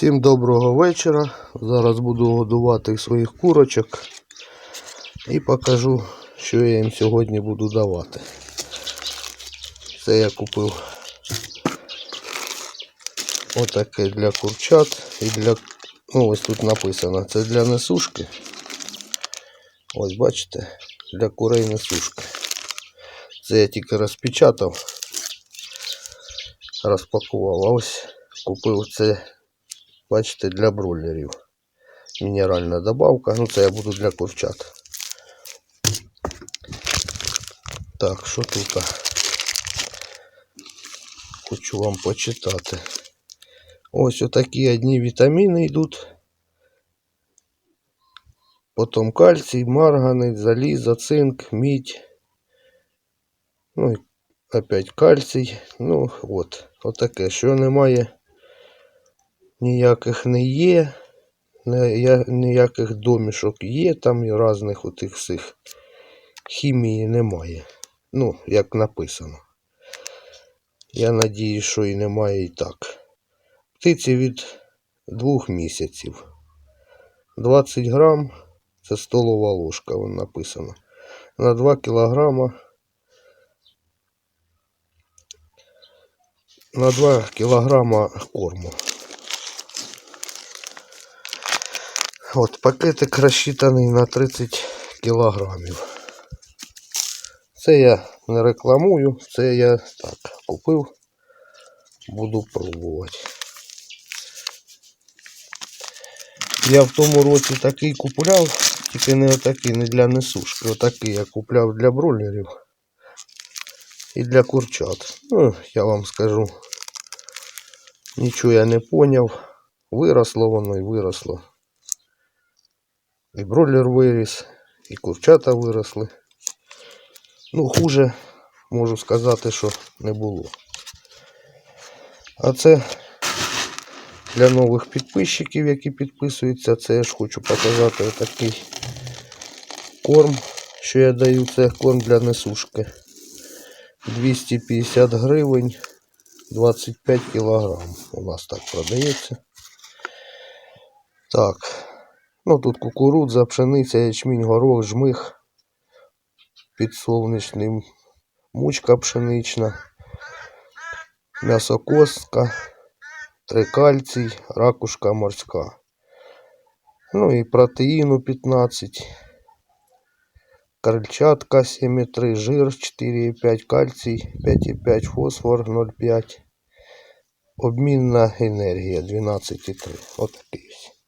Всім доброго вечора. Зараз буду годувати своїх курочок і покажу, що я їм сьогодні буду давати. Це я купив отаке для курчат і для. Ну, ось тут написано, це для несушки. Ось бачите, для курей несушки. Це я тільки розпечатав, розпакував. А ось купив це Бачите, для бройлерів. Мінеральна добавка. Ну, це я буду для курчат. Так, що тут? Хочу вам почитати. Ось отакі одні вітаміни йдуть. Потім кальцій, марганець, залізо, цинк, мідь. Ну і опять кальцій. Ну от, отаке, що немає ніяких не є, ніяких домішок є, там і різних отих всіх хімії немає. Ну, як написано. Я надію, що і немає і так. Птиці від двох місяців. 20 грам це столова ложка, вон написано. На 2 кілограма. На 2 кілограма корму. От пакетик розчитаний на 30 кілограмів. Це я не рекламую, це я так купив, буду пробувати. Я в тому році такий купляв, тільки не отакий, не для несушки. Отакий я купляв для бройлерів і для курчат. Ну, я вам скажу, нічого я не поняв. Виросло воно і виросло. І бройлер виріс, і курчата виросли. Ну, хуже можу сказати, що не було. А це для нових підписчиків, які підписуються, це я ж хочу показати отакий корм, що я даю. Це корм для несушки. 250 гривень, 25 кілограм. У нас так продається. Так. Ну тут кукурудза, пшениця, ячмінь, горох, жмих, підсолнечний, мучка пшенична, м'ясокостка, трикальцій, ракушка морська. Ну і протеїну 15, крильчатка 7,3, жир 4,5, кальцій 5,5, фосфор 0,5, обмінна енергія 12,3. Отакий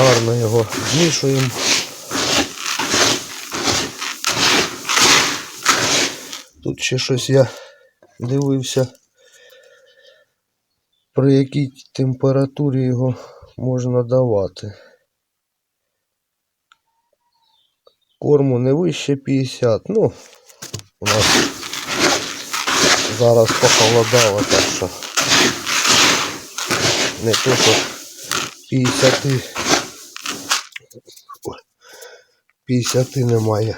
Гарно його змішуємо. Тут ще щось я дивився, при якій температурі його можна давати. Корму не вище 50, ну, у нас зараз похолодало, так що не то, що 50 Ой, 50 немає.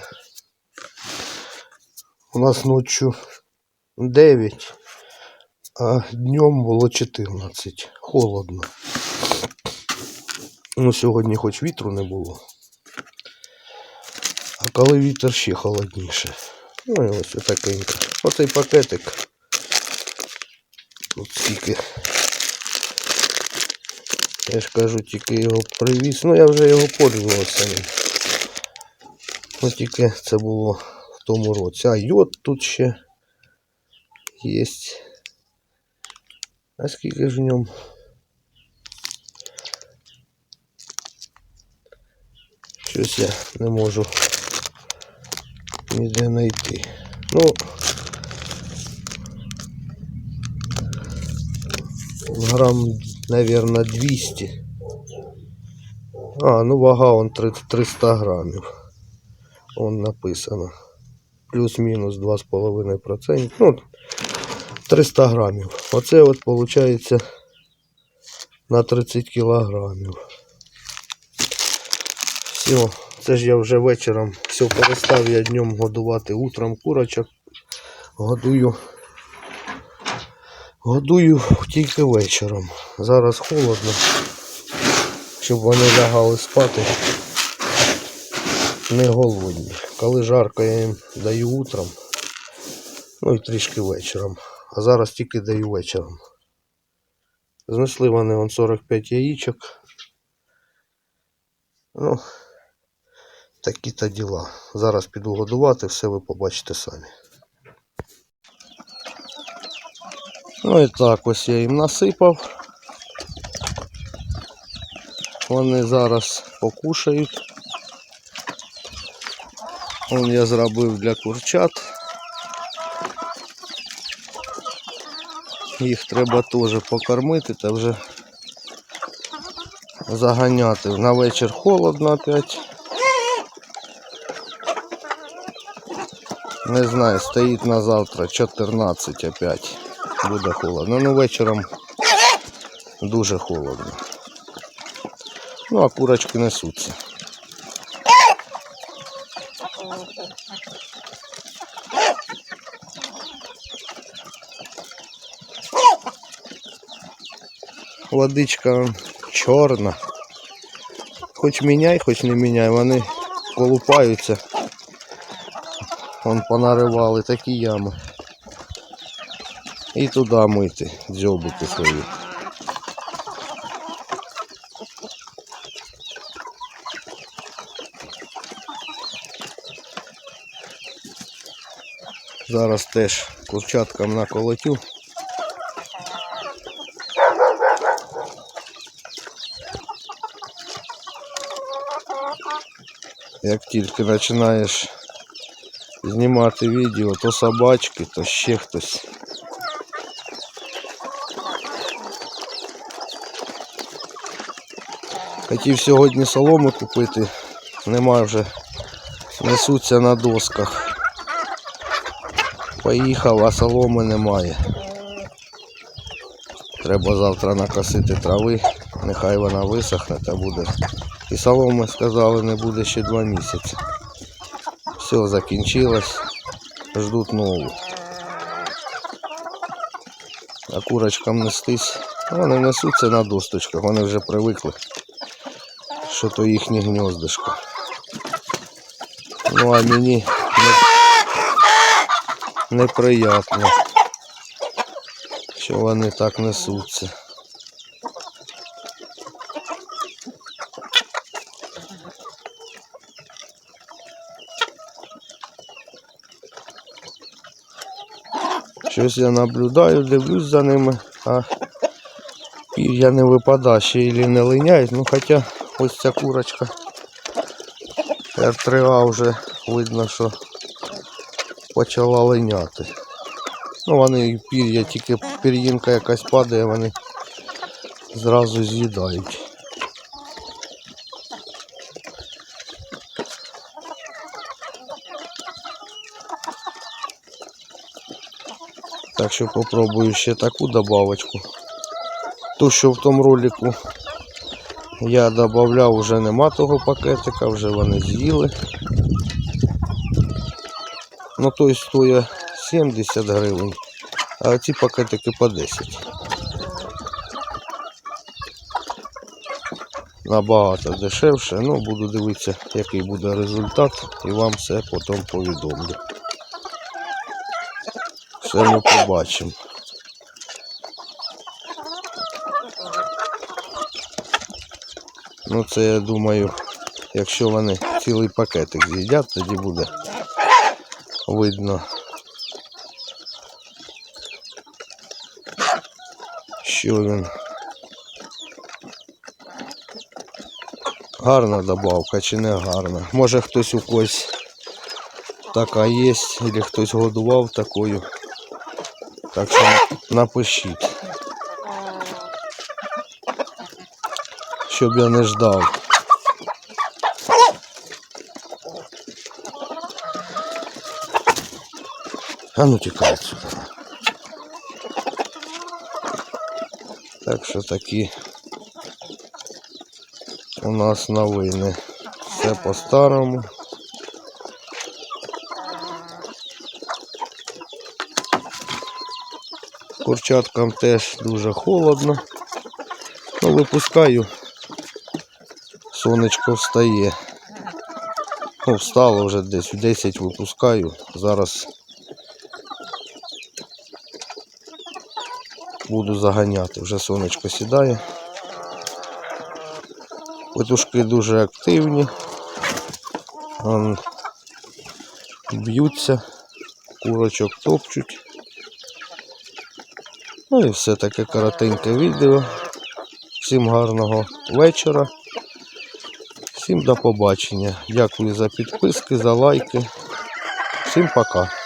У нас ночі 9, а днем було 14. Холодно. Ну, сьогодні хоч вітру не було. А коли вітер ще холодніше. Ну і ось отакенько. Оцей пакетик. Тут скільки. Я ж кажу, тільки його привіз. Ну я вже його пользувався. Ну тільки це було в тому році. А йод тут ще є. А скільки ж в ньому? Щось я не можу ніде знайти. Ну грам, наверное, 200. А, ну вага он 300 300 грамів. Он написано. Плюс-мінус 2,5%. Ну, 300 грамів. Оце от виходить на 30 кілограмів. Все, це ж я вже вечором все перестав я днем годувати утром курочок. Годую Годую тільки вечором. Зараз холодно. Щоб вони лягали спати. Не голодні. Коли жарко, я їм даю утром. Ну і трішки вечором. А зараз тільки даю вечором. Знесли вони вон 45 яєчок. Ну, такі-то діла. Зараз піду годувати, все ви побачите самі. Ну і так, ось я їм насипав. Вони зараз покушають. Вон я зробив для курчат. Їх треба теж покормити та вже заганяти. На вечір холодно опять. Не знаю, стоїть на завтра 14 опять. Буде холодно. Ну вечором дуже холодно. Ну а курочки несуться. Водичка чорна. Хоч міняй, хоч не міняй, вони колупаються. Вон понаривали такі ями. І туди мити, дзьобики свої. Зараз теж курчаткам наколотю. Як тільки починаєш знімати відео, то собачки, то ще хтось. Хотів сьогодні соломи купити, нема вже, несуться на досках. Поїхав, а соломи немає. Треба завтра накосити трави, нехай вона висохне та буде. І соломи сказали, не буде ще два місяці. Все закінчилось, ждуть нову. А курочкам нестись, вони несуться на досточках, вони вже привикли, що то їхнє гніздишко. Ну а мені не, неприятно, що вони так несуться. Щось я наблюдаю, дивлюсь за ними, а пір'я не випадає, ще ілі не линяють. Ну хоча ось ця курочка R3A вже видно, що почала линяти. Ну вони пір'я, тільки пір'їнка якась падає, вони зразу з'їдають. Так що попробую ще таку добавочку. Ту, що в тому ролику я додавав, вже нема того пакетика, вже вони з'їли. Ну той стоїть 70 гривень, а ці пакетики по 10. Набагато дешевше, ну буду дивитися, який буде результат і вам все потім повідомлю. Все ми побачимо. Ну це я думаю, якщо вони цілий пакетик з'їдять, тоді буде видно, що він. Гарна добавка чи не гарна. Може хтось у когось така є, або хтось годував такою. Так що напишіть. Щоб я не ждав. А ну тікай сюди. Так що такі у нас новини. Все по-старому. Курчаткам теж дуже холодно. Ну, випускаю. Сонечко встає. Ну, встало вже десь в 10 випускаю. Зараз буду заганяти. Вже сонечко сідає. Петушки дуже активні. Б'ються, курочок топчуть. Ну і все таке коротеньке відео. Всім гарного вечора. Всім до побачення. Дякую за підписки, за лайки. Всім пока.